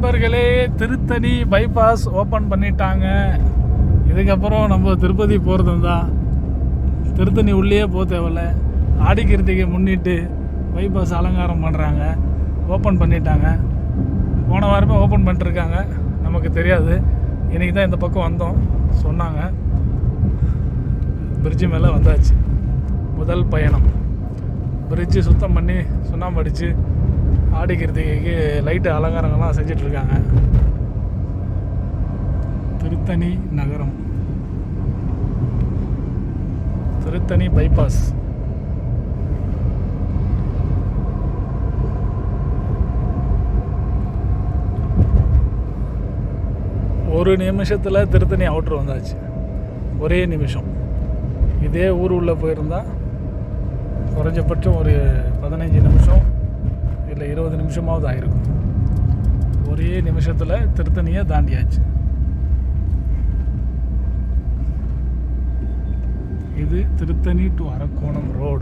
நண்பர்களே Tiruttani bypass open பண்ணிட்டாங்க. இதுக்கப்புறம் நம்ம திருப்பதி போகிறது தான் திருத்தணி உள்ளே போக தேவையில்ல. ஆடிக்கிறதுக்கு முன்னிட்டு பைபாஸ் அலங்காரம் பண்ணுறாங்க ஓப்பன் பண்ணிட்டாங்க. போன வாரமே ஓப்பன் பண்ணிட்டுருக்காங்க நமக்கு தெரியாது. இன்றைக்கி தான் இந்த பக்கம் வந்தோம். சொன்னாங்க. பிரிட்ஜு மேலே வந்தாச்சு. முதல் பயணம். பிரிட்ஜு சுத்தம் பண்ணி சுண்ணாம்பு அடித்து ஆடிக்கிறதுக்கு லைட்டு அலங்காரங்கள்லாம் செஞ்சிட்ருக்காங்க. திருத்தணி நகரம். திருத்தணி பைபாஸ் ஒரு நிமிஷத்தில் திருத்தணி அவுட்ரு வந்தாச்சு. ஒரே நிமிஷம். இதே ஊர் உள்ளே போயிருந்தா குறைஞ்சபட்சம் ஒரு பதினஞ்சு நிமிஷம். நிமிஷமாவது ஆயிருக்கும் ஒரே நிமிஷத்தில் திருத்தணியை தாண்டியாச்சு. இது திருத்தணி டு அரக்கோணம் ரோடு